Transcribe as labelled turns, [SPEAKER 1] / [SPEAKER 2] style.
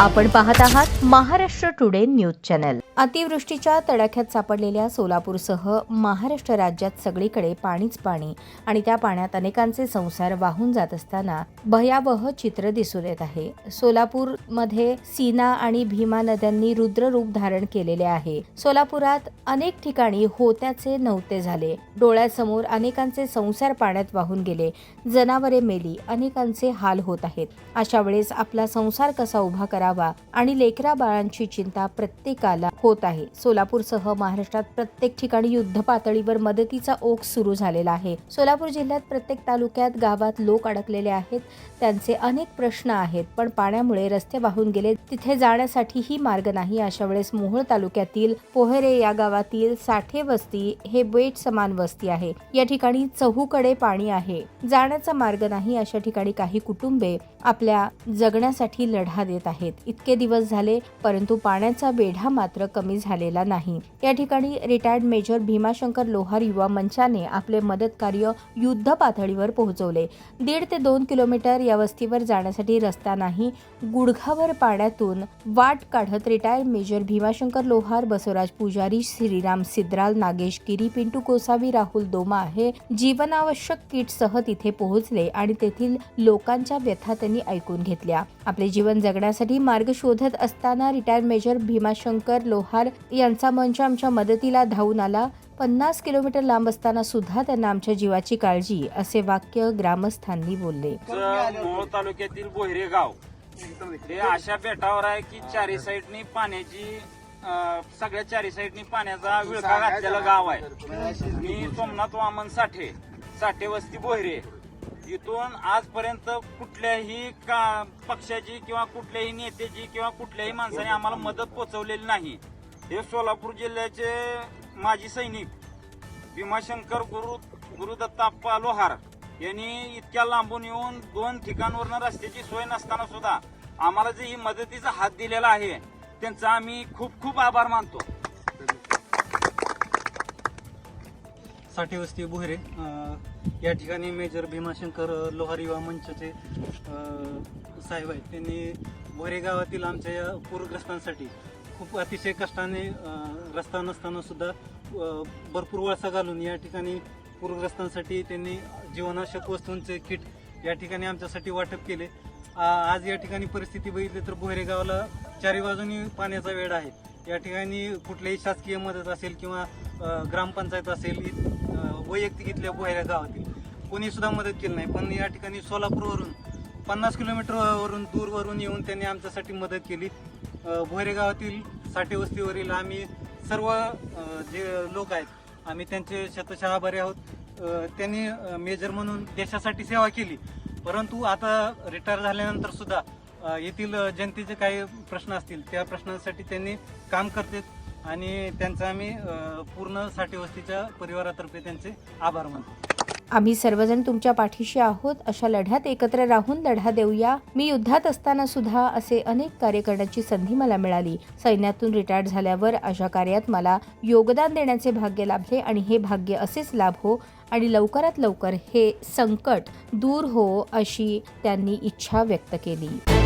[SPEAKER 1] आपण पाहत आहात महाराष्ट्र टुडे न्यूज चॅनल. अतिवृष्टीच्या तडाख्यात सापडलेल्या सोलापूरसह महाराष्ट्र राज्यात सगळीकडे पाणीच पाणी आणि त्या पाण्यात अनेकांचे संसार वाहून जात असताना भयावह चित्र दिसून येत आहे. सोलापूरमध्ये सीना आणि भीमा नद्यांनी रुद्ररूप धारण केलेले आहे. सोलापुरात अनेक ठिकाणी होत्याचे नव्हते झाले. डोळ्यासमोर अनेकांचे संसार पाण्यात वाहून गेले. जनावरे मेली अनेकांचे हाल होत आहेत. अशा वेळेस आपला संसार कसा उभा करावा आणि लेकरा बाळांची चिंता प्रत्येकाला होत आहे. सोलापूरसह महाराष्ट्रात प्रत्येक ठिकाणी युद्ध पातळीवर मदतीचा ओघ सुरू झालेला आहे. सोलापूर जिल्ह्यात प्रत्येक तालुक्यात गावात लोक अडकलेले आहेत. त्यांचे अनेक प्रश्न आहेत पण पाण्यामुळे रस्ते वाहून गेले. तिथे जाण्यासाठीही मार्ग नाही. अशा वेळेस मोहोळ तालुक्यातील पोहेरे या गावातील साठे वस्ती हे बेट समान वस्ती आहे. या ठिकाणी चहूकडे पाणी आहे. जाण्याचा मार्ग नाही. अशा ठिकाणी काही कुटुंबे आपल्या जगण्यासाठी लढा देत आहेत. इतके दिवस झाले परंतु पाण्याचा वेढा मात्र कमी झालेला नाही. या ठिकाणी रिटायर्ड मेजर भीमाशंकर लोहार युवा मंचाने आपले मदत कार्य युद्ध पातळीवर पोहोचवले. दीड ते दोन किलोमीटर या वस्तीवर जाण्यासाठी रस्ता नाही गुडघावर पाण्यातून वाट काढत रिटायर्ड मेजर भीमाशंकर लोहार बसवराज पुजारी श्रीराम सिद्राल नागेश गिरी पिंटू कोसावी राहुल दोमा हे जीवनावश्यक किटसह तिथे पोहोचले आणि तेथील लोकांच्या व्यथा त्यांनी ऐकून घेतल्या. आपले जीवन जगण्यासाठी मार्ग शोधत असताना रिटायर्ड मेजर भीमाशंकर लोहार यांचा मंच आमच्या मदतीला धावून आला. पन्नास किलोमीटर लांब असताना सुद्धा त्यांना आमच्या जीवाची काळजी असे वाक्य ग्रामस्थांनी बोलले.
[SPEAKER 2] मोहोळ तालुक्यातील बोहिरे गाव. हे अशा बेटावर आहे की चारी साईडनी पाण्याची सगळ्या चारी साईडनी पाण्याचा विळखा घातलेला गाव आहे. मी सोमनाथ वामन साठे साठे वस्ती बोहिरे. इथून आजपर्यंत कुठल्याही का पक्षाची किंवा कुठल्याही नेत्याची किंवा कुठल्याही माणसाने आम्हाला मदत पोचवलेली नाही. हे सोलापूर जिल्ह्याचे माजी सैनिक भीमाशंकर गुरु गुरुदत्ताप्पा लोहार यांनी इतक्या लांबून येऊन दोन ठिकाणवरनं रस्त्याची सोय नसताना सुद्धा आम्हाला जे ही मदतीचा हात दिलेला आहे त्यांचा आम्ही खूप खूप आभार मानतो.
[SPEAKER 3] साठी वस्ती बोहरे. या ठिकाणी मेजर भीमाशंकर लोहार युवा मंचचे साहेब आहेत. त्यांनी बोहरे गावातील आमच्या या पूरग्रस्तांसाठी खूप अतिशय कष्टाने रस्ता नसताना सुद्धा भरपूर वळसा घालून या ठिकाणी पूरग्रस्तांसाठी त्यांनी जीवनाशक वस्तूंचे किट या ठिकाणी आमच्यासाठी वाटप केले. आज या ठिकाणी परिस्थिती बघितली तर बोहरे गावाला चारी बाजूनी पाण्याचा वेळ आहे. या ठिकाणी कुठल्याही शासकीय मदत असेल किंवा ग्रामपंचायत असेल वैयक्तिक इथल्या बोहेऱ्या गावातील. कोणी सुद्धा मदत केली नाही. पण या ठिकाणी सोलापूरवरून पन्नास किलोमीटरवरून दूरवरून येऊन त्यांनी आमच्यासाठी मदत केली. भोयरे गावातील साठे वस्तीवरील आम्ही सर्व जे लोक आहेत आम्ही त्यांचे शतशः आभारी आहोत. त्यांनी मेजर म्हणून देशासाठी सेवा केली. परंतु आता रिटायर झाल्यानंतर सुद्धा येथील जनतेचे काही प्रश्न असतील त्या प्रश्नांसाठी त्यांनी काम करतात आणि त्यांचा आम्ही पूर्णसाठी वस्तीच्या परिवारातर्फे त्यांचे आभार मानतो.
[SPEAKER 1] आम्ही सर्वजण तुमच्या पाठीशी आहोत. अशा लढ्यात एकत्र राहून लढा देऊया. मी युद्धात असताना सुद्धा असे अनेक कार्य करण्याची संधी मला मिळाली. सैन्यातून रिटायर्ड झाल्यावर अशा कार्यात मला योगदान देण्याचे भाग्य लाभले आणि हे भाग्य असेच लाभ हो आणि लवकरात लवकर हे संकट दूर हो अशी त्यांनी इच्छा व्यक्त केली.